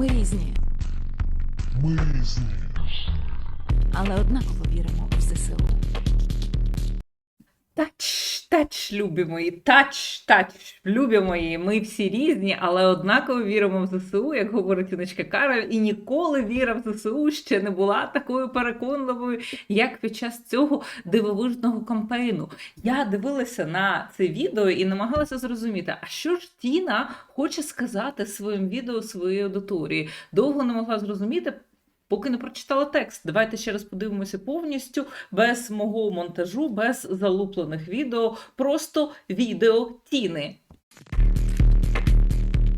Ми різні, Ми різні. але однаково віримо в ЗСУ. Тач, тач, любі мої, тач, тач, любі мої. Ми всі різні, але однаково віримо в ЗСУ, як говорить Іночка Кароль, і ніколи віра в ЗСУ ще не була такою переконливою, як під час цього дивовижного кампейну. Я дивилася на це відео і намагалася зрозуміти, а що ж Тіна хоче сказати своїм відео своїй аудиторії. Довго не могла зрозуміти. Поки не прочитала текст, давайте ще раз подивимося повністю, без мого монтажу, без залуплених відео, просто відео Тіни.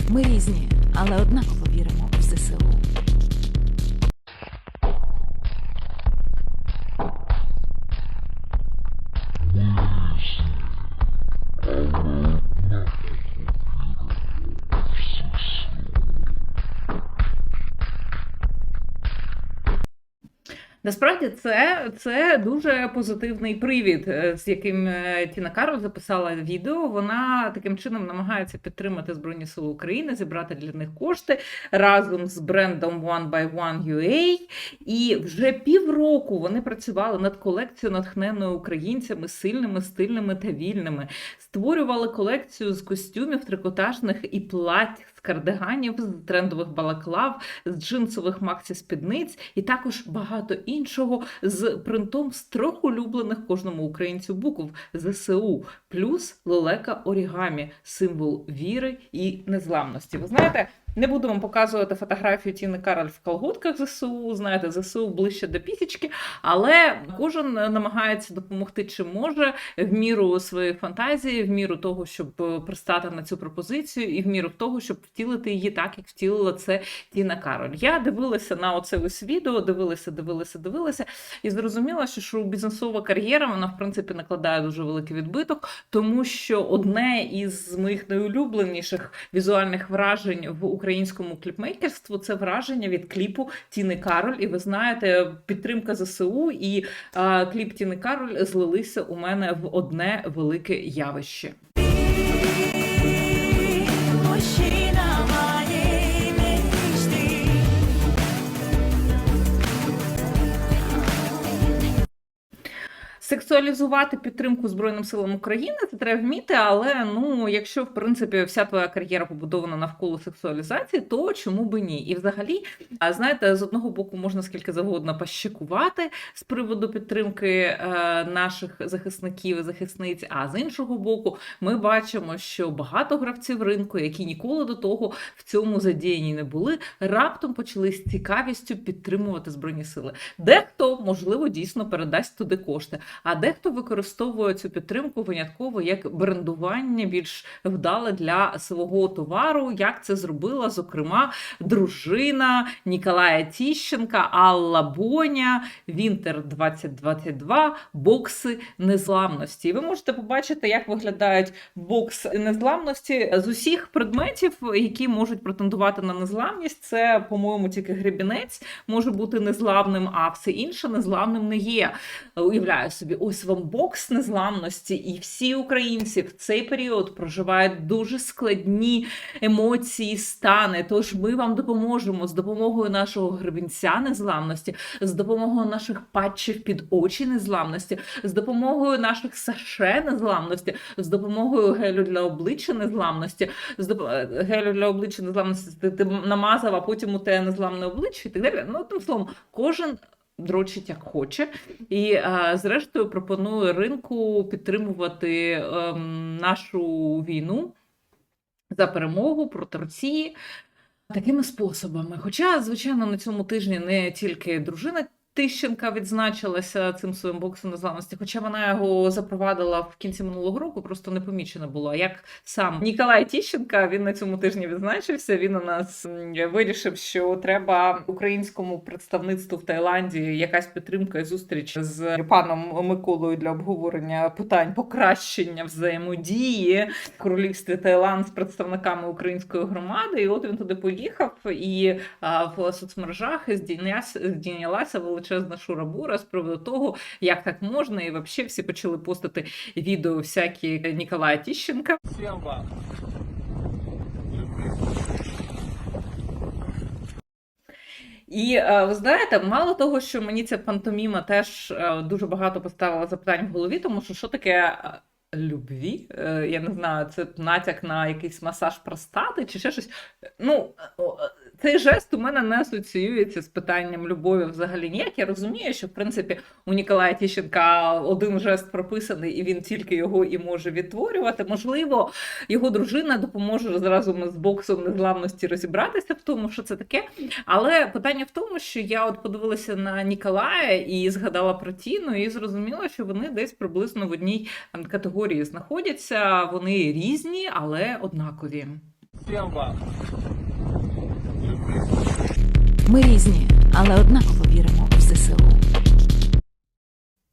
Ми різні, але однаково віримо в ЗСУ. Насправді це, це дуже позитивний привід, е, з яким е, Тіна Кароль записала відео. Вона таким чином намагається підтримати Збройні Сили України, зібрати для них кошти разом з брендом One by One UA. І вже півроку вони працювали над колекцією, натхненою українцями, сильними, стильними та вільними. Створювали колекцію з костюмів трикотажних і плать. Кардиганів з трендових балаклав, з джинсових максі спідниць і також багато іншого з принтом з трьох улюблених кожному українцю букв ЗСУ, плюс лелека орігамі, символ віри і незламності. Ви знаєте, не буду вам показувати фотографію Тіни Кароль в колготках ЗСУ. Знаєте, ЗСУ ближче до пісічки, але кожен намагається допомогти чим може в міру своєї фантазії, в міру того, щоб е, пристати на цю пропозицію, і в міру того, щоб втілити її так, як втілила це Тіна Кароль. Я дивилася на оце ось відео, дивилася, дивилася, дивилася, і зрозуміла, що шоу-бізнесова кар'єра вона в принципі накладає дуже великий відбиток, тому що одне із моїх найулюбленіших візуальних вражень в українському кліпмейкерству це враження від кліпу Тіни Кароль. І ви знаєте, підтримка ЗСУ і а, кліп Тіни Кароль злилися у мене в одне велике явище. Мужчина Сексуалізувати підтримку Збройним силам України це треба вміти, але ну, якщо в принципі вся твоя кар'єра побудована навколо сексуалізації, то чому би ні? І взагалі, а, знаєте, з одного боку можна скільки завгодно пощекувати з приводу підтримки е, наших захисників і захисниць. А з іншого боку, ми бачимо, що багато гравців ринку, які ніколи до того в цьому задіяні не були, раптом почали з цікавістю підтримувати збройні сили. Дехто, можливо, дійсно передасть туди кошти, а дехто використовує цю підтримку винятково як брендування більш вдале для свого товару, як це зробила, зокрема, дружина Ніколая Тіщенка, Алла Боня, Вінтер 2022, бокси незламності. І ви можете побачити, як виглядають бокси незламності з усіх предметів, які можуть претендувати на незламність. Це, по-моєму, тільки гребінець може бути незламним, а все інше незламним не є. Уявляю собі, вам бокс незламності, і всі українці в цей період проживають дуже складні емоції, стани. Тож ми вам допоможемо з допомогою нашого гребінця незламності, з допомогою наших патчів під очі незламності, з допомогою наших саше незламності, з допомогою гелю для обличчя незламності, з доп... гелю для обличчя незламності ти, ти намазав, а потім у тебе незламне обличчя і так далі. Ну, тим словом, кожен. Дрочить як хоче, і а, зрештою пропоную ринку підтримувати ем, нашу війну за перемогу проти Росії такими способами. Хоча, звичайно, на цьому тижні не тільки дружина Тищенка відзначилася цим своїм боксом незламності, хоча вона його запровадила в кінці минулого року, просто не помічена була. Як сам Ніколай Тіщенка він на цьому тижні відзначився. Він у нас вирішив, що треба українському представництву в Таїланді якась підтримка і зустріч з паном Миколою для обговорення питань покращення взаємодії в королівстві Таїланд з представниками української громади. І от він туди поїхав, і в соцмережах здійнялася, здійнялася величезна шура-бура з приводу того, як так можна, і взагалі всі почали постити відео всякі Ніколая Тіщенка. Всем вам І е, ви знаєте, мало того, що мені ця пантоміма теж е, дуже багато поставила запитань в голові, тому що що таке е, любві? Е, Я не знаю, це натяк на якийсь масаж простати чи ще щось. Ну, цей жест у мене не асоціюється з питанням любові взагалі ніяк. Я розумію, що в принципі у Ніколая Тіщенка один жест прописаний, і він тільки його і може відтворювати. Можливо, його дружина допоможе зразу з боксом незламності розібратися в тому, що це таке. Але питання в тому, що я от подивилася на Ніколая і згадала про Тіну, і зрозуміла, що вони десь приблизно в одній ем, категорії знаходяться. Вони різні, але однакові. Всем вам. Ми різні, але однаково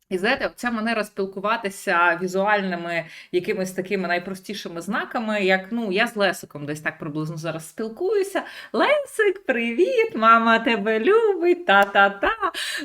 І знаєте, ця манера спілкуватися візуальними якимись такими найпростішими знаками, як ну я з Лесиком десь так приблизно зараз спілкуюся. Лесик, привіт, мама тебе любить, та-та-та.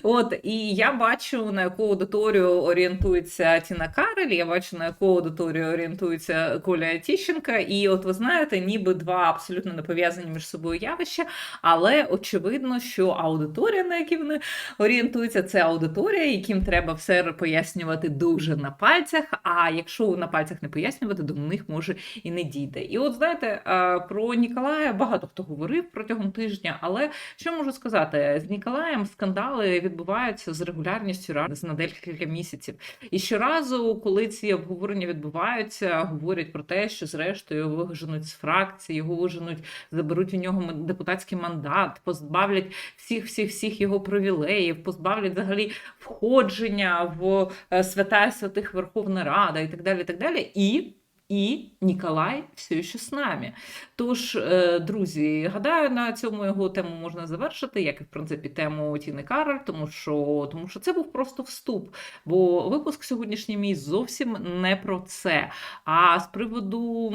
От і я бачу, на яку аудиторію орієнтується Тіна Карель, я бачу, на яку аудиторію орієнтується Коля Тіщенка. І от ви знаєте, ніби два абсолютно не пов'язані між собою явища, але очевидно, що аудиторія, на які вони орієнтуються, це аудиторія, яким треба все пояснювати дуже на пальцях. А якщо на пальцях не пояснювати, до них може і не дійде. І от знаєте, е, про Ніколая багато хто говорив протягом тижня, але що можу сказати? З Ніколаєм скандали відбуваються з регулярністю раз на декілька місяців. І щоразу, коли ці обговорення відбуваються, говорять про те, що зрештою його виженуть з фракції, його виженуть, заберуть у нього депутатський мандат, позбавлять всіх всіх всіх його привілеїв, позбавлять взагалі входження в е, свята святих Верховна Рада і так далі. І так далі. І і Ніколай все ще з нами. Тож, е, друзі, гадаю, на цьому його тему можна завершити, як і в принципі тему Тіни Кароль, тому що, тому що це був просто вступ. Бо випуск сьогоднішній мій зовсім не про це. А з приводу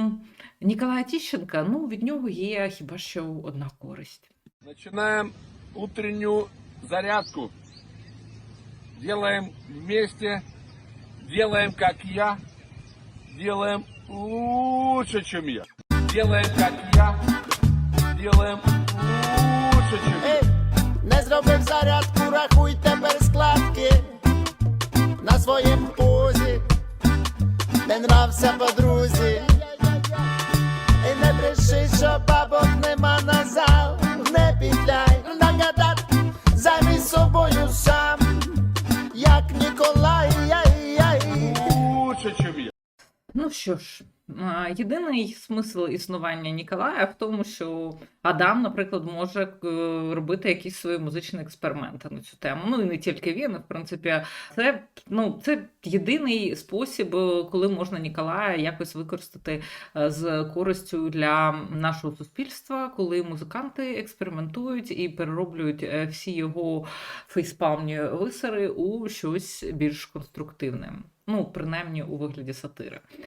Ніколая Тіщенка, ну від нього є хіба що одна користь. Начинаем утреннюю зарядку. Делаем вместе. Делаем как я. Делаем лучше, чем я. Делаем как я. Делаем лучше, чем я. Не зробив зарядку, рахуй тепер складки на своїм пузі, не нрався подрузі. І не бреши, що бабок нема на зал, не підляй нагадати, займись собою сам, Чем я. Ну що ж, єдиний смисл існування Ніколая в тому, що Адам, наприклад, може е, робити якісь свої музичні експерименти на цю тему. Ну і не тільки він, в принципі, це ну це єдиний спосіб, е, коли можна Ніколая якось використати е, з користю для нашого суспільства, коли музиканти експериментують і перероблюють всі його фейспалмні висари у щось більш конструктивне. Ну, принаймні у вигляді сатири.